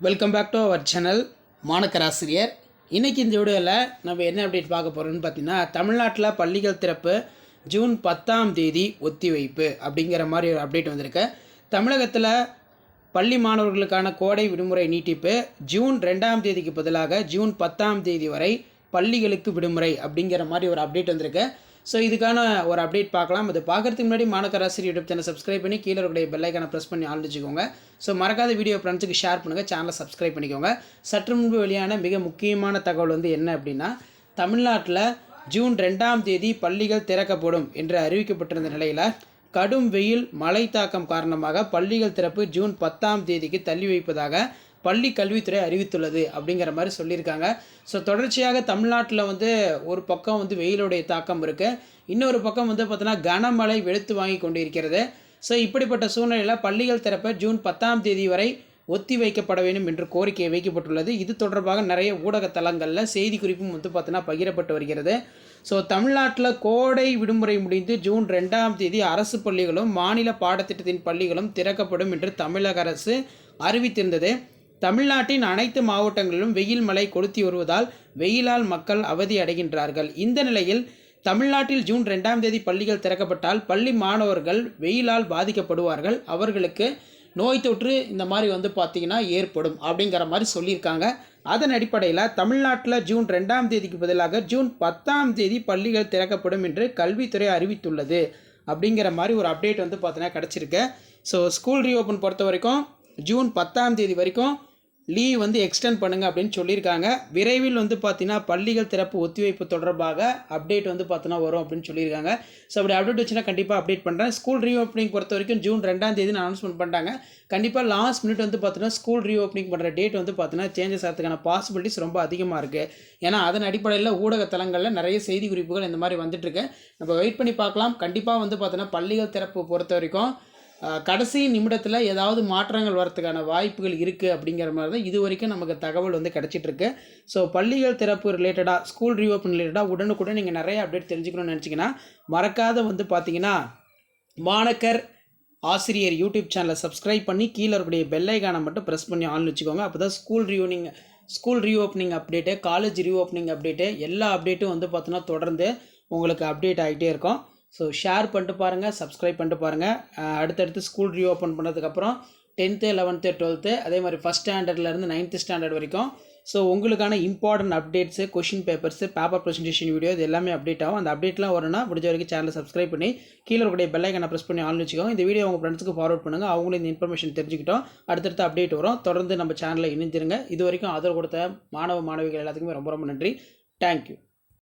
Welcome back to our channel மாணக்கராசிரியர் இன்றைக்கி இந்த வீடியோவில் நம்ம என்ன அப்டேட் பார்க்க போகிறோம்னு பார்த்தீங்கன்னா தமிழ்நாட்டில் பள்ளிகள் திறப்பு ஜூன் பத்தாம் தேதி ஒத்திவைப்பு அப்படிங்கிற மாதிரி ஒரு அப்டேட் வந்திருக்கு. தமிழகத்தில் பள்ளி மாணவர்களுக்கான கோடை விடுமுறை நீட்டிப்பு ஜூன் ரெண்டாம் தேதிக்கு பதிலாக ஜூன் பத்தாம் தேதி வரை பள்ளிகளுக்கு விடுமுறை அப்படிங்கிற மாதிரி ஒரு அப்டேட் வந்திருக்கு. ஸோ இதுக்கான ஒரு அப்டேட் பார்க்கலாம். அது பார்க்குறதுக்கு முன்னாடி மாணக்கராசிரியர் யூடியூப் சேனல் சப்ஸ்கிரைப் பண்ணி கீழே இருக்கக்கூடிய பெல்லைக்கான ப்ரெஸ் பண்ணி ஆள் வச்சுக்கோங்க ஸோ மறக்காத வீடியோ ஃப்ரெண்ட்ஸுக்கு ஷேர் பண்ணுங்கள் சேனலை சப்ஸ்கிரைப் பண்ணிக்கோங்க. சற்று முன்பு வெளியான மிக முக்கியமான தகவல் வந்து என்ன அப்படின்னா தமிழ்நாட்டில் ஜூன் ரெண்டாம் தேதி பள்ளிகள் திறக்கப்படும் என்று அறிவிக்கப்பட்டிருந்த நிலையில் கடும் வெயில் மழை தாக்கம் காரணமாக பள்ளிகள் திறப்பு ஜூன் பத்தாம் தேதிக்கு தள்ளி வைப்பதாக பள்ளி கல்வித்துறை அறிவித்துள்ளது அப்படிங்கிற மாதிரி சொல்லியிருக்காங்க. ஸோ தொடர்ச்சியாக தமிழ்நாட்டில் வந்து ஒரு பக்கம் வந்து வெயிலுடைய தாக்கம் இருக்குது இன்னொரு பக்கம் வந்து பார்த்தோன்னா கனமழை வெளுத்து வாங்கி கொண்டு இருக்கிறது ஸோ இப்படிப்பட்ட சூழ்நிலையில் பள்ளிகள் திறப்ப ஜூன் பத்தாம் தேதி வரை ஒத்தி வைக்கப்பட வேண்டும் என்று கோரிக்கை வைக்கப்பட்டுள்ளது. இது தொடர்பாக நிறைய ஊடக தளங்களில் செய்தி குறிப்பும் வந்து பார்த்தோன்னா பகிரப்பட்டு வருகிறது. ஸோ தமிழ்நாட்டில் கோடை விடுமுறை முடிந்து ஜூன் ரெண்டாம் தேதி அரசு பள்ளிகளும் மாநில பாடத்திட்டத்தின் பள்ளிகளும் திறக்கப்படும் என்று தமிழக அரசு அறிவித்திருந்தது. தமிழ்நாட்டின் அனைத்து மாவட்டங்களிலும் வெயில் மழை கொளுத்தி வருவதால் வெயிலால் மக்கள் அவதி அடைகின்றார்கள். இந்த நிலையில் தமிழ்நாட்டில் ஜூன் ரெண்டாம் தேதி பள்ளிகள் திறக்கப்பட்டால் பள்ளி மாணவர்கள் வெயிலால் பாதிக்கப்படுவார்கள். அவர்களுக்கு நோய் தொற்று இந்த மாதிரி வந்து பார்த்திங்கன்னா ஏற்படும் அப்படிங்கிற மாதிரி சொல்லியிருக்காங்க. அதன் அடிப்படையில் தமிழ்நாட்டில் ஜூன் ரெண்டாம் தேதிக்கு பதிலாக ஜூன் பத்தாம் தேதி பள்ளிகள் திறக்கப்படும் என்று கல்வித்துறை அறிவித்துள்ளது அப்படிங்கிற மாதிரி ஒரு அப்டேட் வந்து பார்த்தீங்கன்னா கிடச்சிருக்கு. ஸோ ஸ்கூல் ரீஓப்பன் பொறுத்த வரைக்கும் ஜூன் பத்தாம் தேதி வரைக்கும் லீவ் வந்து எக்ஸ்டெண்ட் பண்ணுங்கள் அப்படின்னு சொல்லியிருக்காங்க. விரைவில் வந்து பார்த்தீங்கன்னா பள்ளிகள் திறப்பு ஒத்திவைப்பு தொடர்பாக அப்டேட் வந்து பார்த்தீங்கன்னா வரும் அப்படின்னு சொல்லியிருக்காங்க. ஸோ அப்படி அப்டேட் வச்சுன்னா கண்டிப்பாக அப்டேட் பண்ணுறேன் ஸ்கூல் ரீஓப்பனிங் பொறுத்த வரைக்கும் ஜூன் ரெண்டாம் தேதி அனௌன்ஸ்மெண்ட் பண்ணிட்டாங்க கண்டிப்பாக லாஸ்ட் மினிட் வந்து பார்த்தீங்கன்னா ஸ்கூல் ரீஓப்பனிங் பண்ணுற டேட் வந்து பார்த்தீங்கன்னா சேஞ்சஸ் ஆகிறதுக்கான பாசிபிலிட்டிஸ் ரொம்ப அதிகமாக இருக்குது ஏன்னா அதன் அடிப்படையில் ஊடக தளங்களில் நிறைய செய்தி குறிப்புகள் இந்த மாதிரி வந்துட்டுருக்கு நம்ம வெயிட் பண்ணி பார்க்கலாம். கண்டிப்பாக வந்து பார்த்தீங்கன்னா பள்ளிகள் திறப்பு பொறுத்த வரைக்கும் கடைசி நிமிடத்தில் ஏதாவது மாற்றங்கள் வரத்துக்கான வாய்ப்புகள் இருக்குது அப்படிங்கிற மாதிரி தான் இது வரைக்கும் நமக்கு தகவல் வந்து கிடச்சிட்ருக்கு ஸோ பள்ளிகள் திறப்பு ரிலேட்டடாக ஸ்கூல் ரீஓப்பன் ரிலேட்டடாக உடனுக்குடன் நீங்கள் நிறைய அப்டேட் தெரிஞ்சுக்கணும்னு நினச்சிங்கன்னா மறக்காத வந்து பார்த்தீங்கன்னா மாணக்கர் ஆசிரியர் யூடியூப் சேனலை சப்ஸ்கிரைப் பண்ணி கீழே இருக்கக்கூடிய பெல்லைக்கான மட்டும் ப்ரெஸ் பண்ணி ஆன் வச்சுக்கோங்க. அப்போ தான் school reopening school reopening update college reopening update எல்லா அப்டேட்டும் வந்து பார்த்தோன்னா தொடர்ந்து உங்களுக்கு அப்டேட் ஆகிட்டே இருக்கும். ஸோ ஷேர் பண்ணிட்டு பாருங்கள் சப்ஸ்கிரைப் பண்ணிட்டு பாருங்கள் அடுத்தடுத்து ஸ்கூல் ரீஓப்பன் பண்ணதுக்கப்புறம் டென்த்து லெவன்த்து டுவெல்த்து அதே மாதிரி ஃபஸ்ட் ஸ்டாண்டர்ட்லேருந்து நைன்த்து ஸ்டாண்டர்ட் வரைக்கும். ஸோ உங்களுக்கான important updates question papers paper presentation video இது எல்லாமே அப்டேட் ஆகும். அந்த அப்டேட்லாம் வரும்னா முடிஞ்ச வரைக்கும் சேனலை சப்ஸ்கிரைப் பண்ணி கீழே இருக்கக்கூடிய பெல்லைக்கனை ப்ரெஸ் பண்ணி ஆன் வச்சுக்கோங்க. இந்த வீடியோ உங்கள் ஃப்ரெண்ட்ஸுக்கு ஃபார்வர்ட் பண்ணுங்கள் அவங்களும் இந்த இன்ஃபர்மேஷன் தெரிஞ்சுக்கிட்டோம். அடுத்தடுத்து அப்டேட் வரும். தொடர்ந்து நம்ம சேனலில் இணைஞ்சிருங்க இது வரைக்கும் ஆதரவு கொடுத்த மாணவ மாணவிகள் எல்லாத்துக்குமே ரொம்ப ரொம்ப நன்றி. தேங்க்யூ